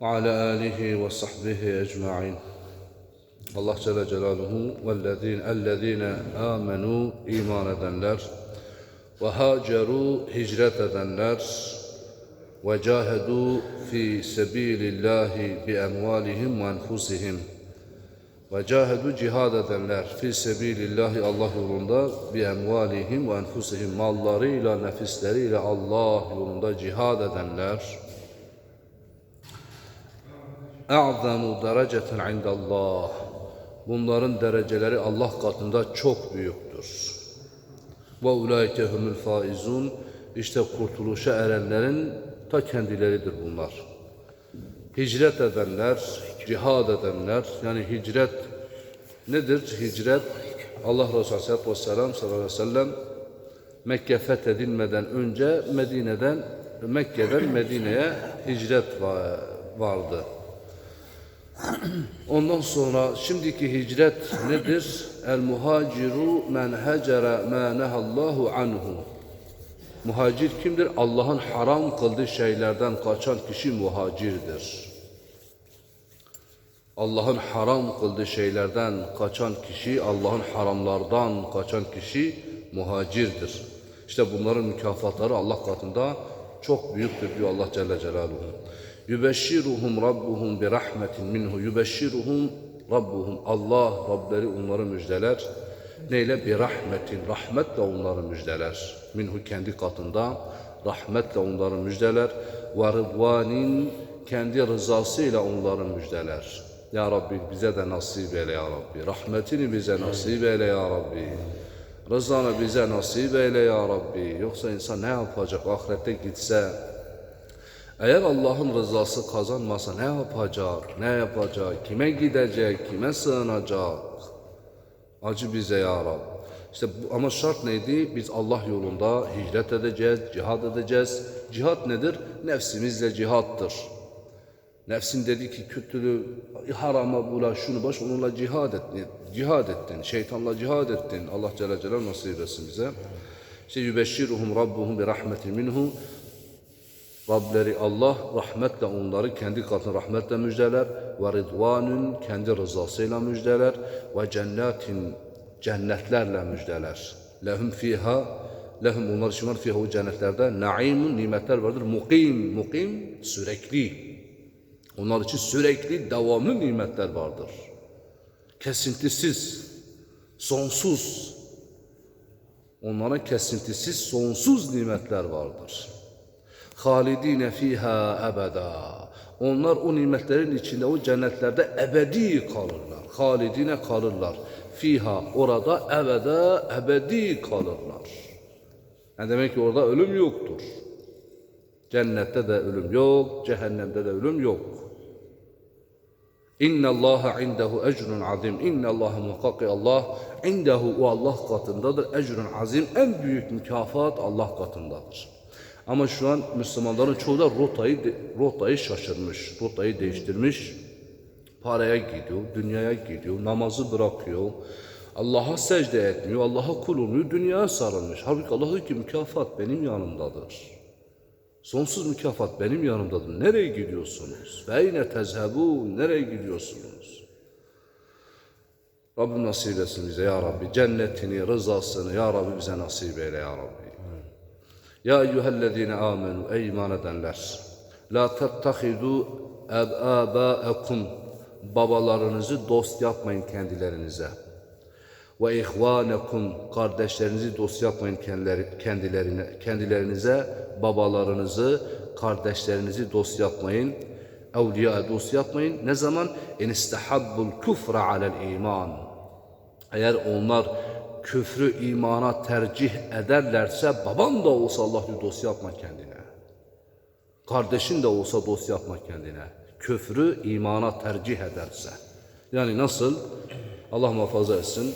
ve ala alihi ve sahbihi ecma'in. Allah Celle Celaluhu vellezine ellezine amenu iman edenler ve haceru hicret edenler ve cahedu fi sebilillahi bi emvalihim ve enfusihim ve cahedu cihad edenler fi sebilillahi Allah yolunda bi emvalihim ve enfusihim mallarıyla nefisleriyle Allah yolunda cihad edenler a'zamu dereceten indallah bunların dereceleri Allah katında çok büyüktür. Ulaike humul faizun işte kurtuluşa erenlerin ta kendileridir bunlar. Hicret edenler, cihad edenler, yani hicret nedir? Hicret, Allah Resulü sallallahu aleyhi ve sellem Mekke fethedilmeden önce Medine'den, Mekke'den Medine'ye hicret va- vardı. Ondan sonra şimdiki hicret nedir? El muhaciru men hecere ma nehallahu anhu. Muhacir kimdir? Allah'ın haram kıldığı şeylerden kaçan kişi muhacirdir. Allah'ın haram kıldığı şeylerden kaçan kişi, Allah'ın haramlardan kaçan kişi muhacirdir. İşte bunların mükafatları Allah katında çok büyüktür diyor Allah Celle Celaluhu. Yübeşşiruhum rabbuhum bi rahmetin minhu. Yübeşşiruhum rabbuhum. Allah Rableri onları müjdeler. Neyle? Bir rahmetin. Rahmetle onları müjdeler. Minhu kendi katında. Rahmetle onları müjdeler. Ve rıdvanin kendi rızasıyla onları müjdeler. Ya Rabbi bize de nasip eyle ya Rabbi. Rahmetini bize nasip eyle ya Rabbi. Rızanı bize nasip eyle ya Rabbi. Yoksa insan ne yapacak? Ahirette gitse, eğer Allah'ın rızası kazanmasa ne yapacak? Ne yapacak? Kime gidecek? Kime sığınacak? Acı bize ya Rab. İşte bu, ama şart neydi? Biz Allah yolunda hicret edeceğiz, cihad edeceğiz. Cihad nedir? Nefsimizle cihattır. Nefsin dedi ki kötülüğü, harama bula, şunu baş, onunla cihad ettin. Cihad ettin, şeytanla cihad ettin. Allah Celle Celaluhu nasip etsin bize. İşte yübeşşiruhum rabbuhum bi rahmetin minhu. Rableri Allah rahmetle onları kendi katına rahmetle müjdeler ve ridvanun kendi rızasıyla müjdeler ve cennetin cennetlerle müjdeler. Lehum fiha lehum onlar için var fiha o cennetlerde naimun nimetler vardır. Mukim mukim sürekli. Onlar için sürekli devamlı nimetler vardır. Kesintisiz, sonsuz. Onlara kesintisiz, sonsuz nimetler vardır. Halidine fiha ebeda. Onlar o nimetlerin içinde, o cennetlerde ebedi kalırlar. Halidine kalırlar. Fiha, orada ebede, ebedi kalırlar. Yani demek ki orada ölüm yoktur. Cennette de ölüm yok, cehennemde de ölüm yok. İnna Allah indehu ecrun azim. İnna Allah muhakkak Allah indehu o Allah katındadır. Ecrun azim. En büyük mükafat Allah katındadır. Ama şu an Müslümanların çoğu da rotayı, rotayı şaşırmış, rotayı değiştirmiş. Paraya gidiyor, dünyaya gidiyor, namazı bırakıyor. Allah'a secde etmiyor, Allah'a kul olmuyor, dünyaya sarılmış. Halbuki Allah diyor ki mükafat benim yanımdadır. Sonsuz mükafat benim yanımdadır. Nereye gidiyorsunuz? Feyne tezhebun. Nereye gidiyorsunuz? Rabbim nasip etsin bize ya Rabbi. Cennetini, rızasını ya Rabbi bize nasip eyle ya Rabbi. Ya eyyühellezine amenu ey iman edenler. La tettehidu ebâbâekum. Babalarınızı dost yapmayın kendilerinize. Ve ihvanekum kardeşlerinizi dost yapmayın kendileri, kendilerine, kendilerinize babalarınızı, kardeşlerinizi dost yapmayın. Evliya dost yapmayın. Ne zaman? En istahabbul küfre alel iman. Eğer onlar küfrü imana tercih ederlerse baban da olsa Allah diyor dost yapma kendine. Kardeşin de olsa dost yapma kendine. Küfrü imana tercih ederse. Yani nasıl? Allah muhafaza etsin.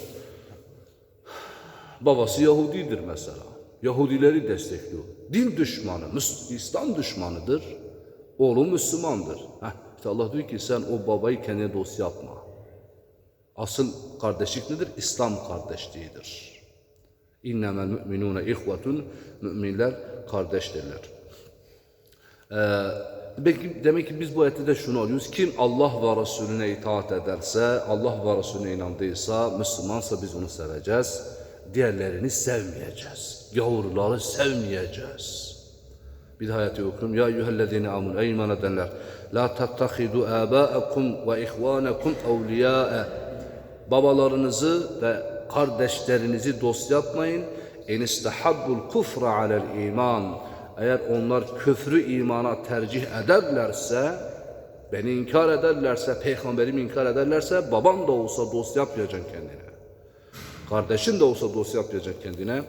Babası Yahudidir mesela. Yahudileri destekliyor. Din düşmanı, İslam düşmanıdır. Oğlu Müslümandır. Heh, işte Allah diyor ki sen o babayı kendine dost yapma. Asıl kardeşlik nedir? İslam kardeşliğidir. İnnemel müminune ihvetun. Müminler kardeştirler. Ee, Demek, ki biz bu ayette de şunu alıyoruz. Kim Allah ve Resulüne itaat ederse, Allah ve Resulüne inandıysa, Müslümansa biz onu seveceğiz. Diğerlerini sevmeyeceğiz. Gavurları sevmeyeceğiz. Bir daha ayeti okuyun. Ya eyyühellezine amun. Ey iman edenler. La tattahidu âbâekum ve ihvânekum evliyâe Babalarınızı ve kardeşlerinizi dost yapmayın. En istahabbul kufra alel iman. Eğer onlar küfrü imana tercih ederlerse, beni inkar ederlerse, peygamberimi inkar ederlerse, baban da olsa dost yapmayacaksın kendine. Kardeşin de olsa dost yapmayacak kendine.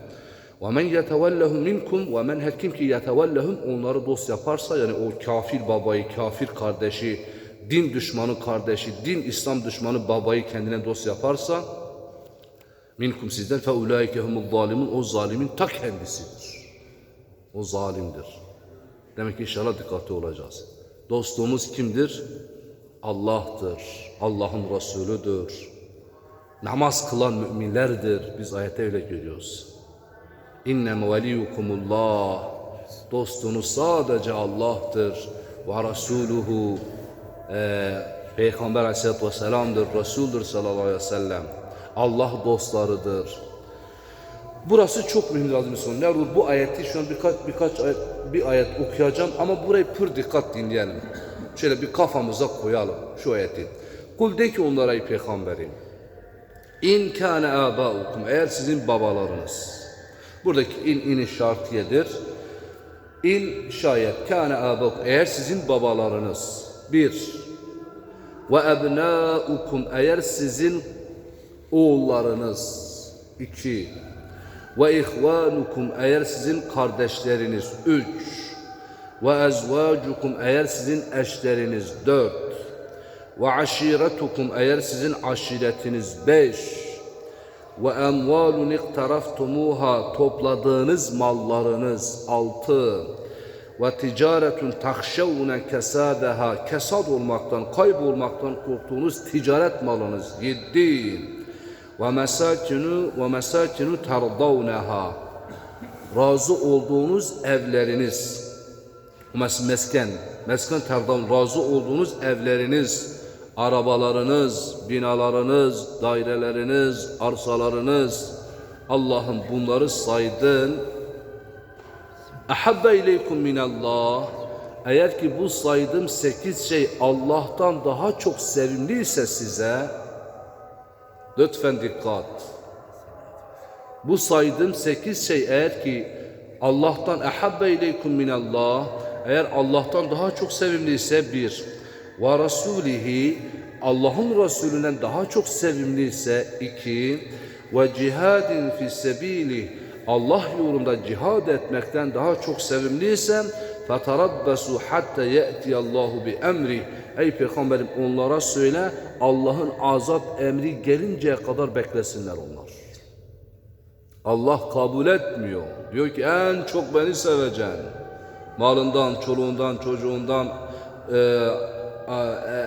وَمَنْ يَتَوَلَّهُمْ مِنْكُمْ وَمَنْ her kim ki يَتَوَلَّهُمْ onları dost yaparsa yani o kafir babayı, kafir kardeşi, din düşmanı kardeşi, din İslam düşmanı babayı kendine dost yaparsa minkum sizden fe ulaike humul zalimun o zalimin ta kendisidir. O zalimdir. Demek ki inşallah dikkatli olacağız. Dostluğumuz kimdir? Allah'tır. Allah'ın Resulüdür. Namaz kılan müminlerdir. Biz ayette öyle görüyoruz. İnnem veliyukumullah. Dostunuz sadece Allah'tır. Ve Resuluhu. Ee, Peygamber aleyhissalatü vesselam'dır. Resul'dur sallallahu aleyhi ve sellem. Allah dostlarıdır. Burası çok mühim lazım son. Ne olur bu ayeti şu an birkaç birkaç ayet, bir ayet okuyacağım ama burayı pür dikkat dinleyelim. Şöyle bir kafamıza koyalım şu ayeti. Kul de ki onlara ey peygamberim. İn kâne âbâukum eğer sizin babalarınız. Buradaki in ini şartiyedir. İn şayet kâne âbâukum eğer sizin babalarınız. Bir. Ve ebnâukum eğer sizin oğullarınız. iki. Ve ihvanukum eğer sizin kardeşleriniz. Üç. Ve ezvacukum eğer sizin eşleriniz. Dört. Ve aşiretukum eğer sizin aşiretiniz. Beş. Ve emvalun iktaraftumuha topladığınız mallarınız. Altı. Ve ticaretun takşevune kesadeha kesad olmaktan, kaybolmaktan korktuğunuz ticaret malınız. Yedi. Ve mesakinu ve mesakinu tardavneha razı olduğunuz evleriniz. Mes mesken, mesken terdan razı olduğunuz evleriniz, arabalarınız, binalarınız, daireleriniz, arsalarınız. Allah'ım bunları saydın. Ahabbe ileykum minallah. Eğer ki bu saydığım sekiz şey Allah'tan daha çok sevimliyse size, lütfen dikkat. Bu saydığım sekiz şey eğer ki Allah'tan ehabbe ileykum minallah eğer Allah'tan daha çok sevimliyse bir ve rasulihi Allah'ın Resulünden daha çok sevimliyse iki ve cihadin fi sebili Allah yolunda cihad etmekten daha çok sevimliyse fetarabbasu hatta ye'ti Allahu bi emri Ey peygamberim onlara söyle Allah'ın azap emri gelinceye kadar beklesinler onlar. Allah kabul etmiyor. Diyor ki en çok beni seveceksin. Malından, çoluğundan, çocuğundan, e, e,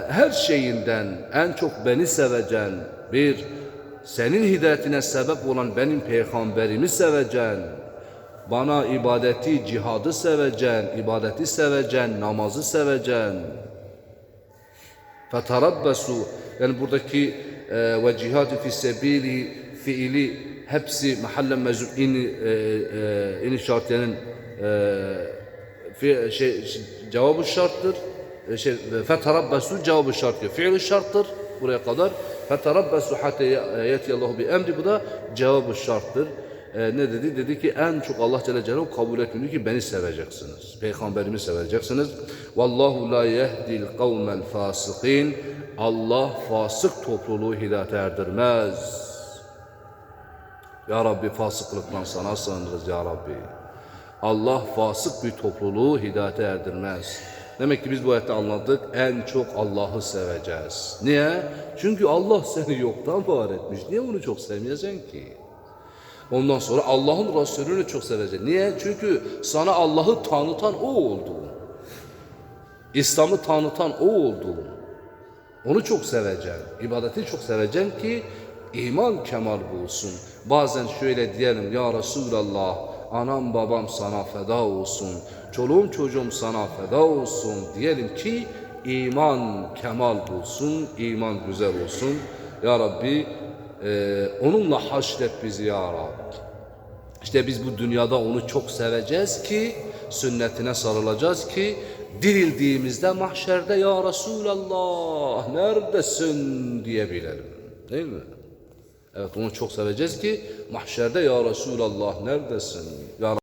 her şeyinden en çok beni seveceksin. Bir, senin hidayetine sebep olan benim peygamberimi seveceksin. Bana ibadeti, cihadı seveceksin, ibadeti seveceksin, namazı seveceksin. Fetarabbasu yani buradaki e, ve cihadu fi sebili fiili hepsi mahallen mezun in e, e, in şartiyenin e, şey, cevabı şarttır. E, şey, fetarabbasu cevabı şart diyor. Fiili şarttır buraya kadar. Hatta yeti Allahu bi emri bu da cevabı şarttır. E, ne dedi? Dedi ki en çok Allah Celle Celaluhu kabul etmiyor ki beni seveceksiniz. Peygamberimi seveceksiniz. Vallahu la yehdil kavmel fasikin. Allah fasık topluluğu hidayete erdirmez. Ya Rabbi fasıklıktan sana sığınırız ya Rabbi. Allah fasık bir topluluğu hidayete erdirmez. Demek ki biz bu ayette anladık. En çok Allah'ı seveceğiz. Niye? Çünkü Allah seni yoktan var etmiş. Niye onu çok sevmeyeceksin ki? Ondan sonra Allah'ın Resulünü çok seveceksin. Niye? Çünkü sana Allah'ı tanıtan o oldu. İslam'ı tanıtan o oldu. Onu çok seveceksin. İbadeti çok seveceksin ki iman kemal bulsun. Bazen şöyle diyelim ya Resulallah anam babam sana feda olsun. Çoluğum çocuğum sana feda olsun. Diyelim ki iman kemal bulsun, iman güzel olsun. Ya Rabbi e, onunla haşret bizi ya Rabbi. İşte biz bu dünyada onu çok seveceğiz ki, sünnetine sarılacağız ki, dirildiğimizde mahşerde ya Resulallah neredesin diyebilelim. Değil mi? Evet onu çok seveceğiz ki, mahşerde ya Resulallah neredesin? Ya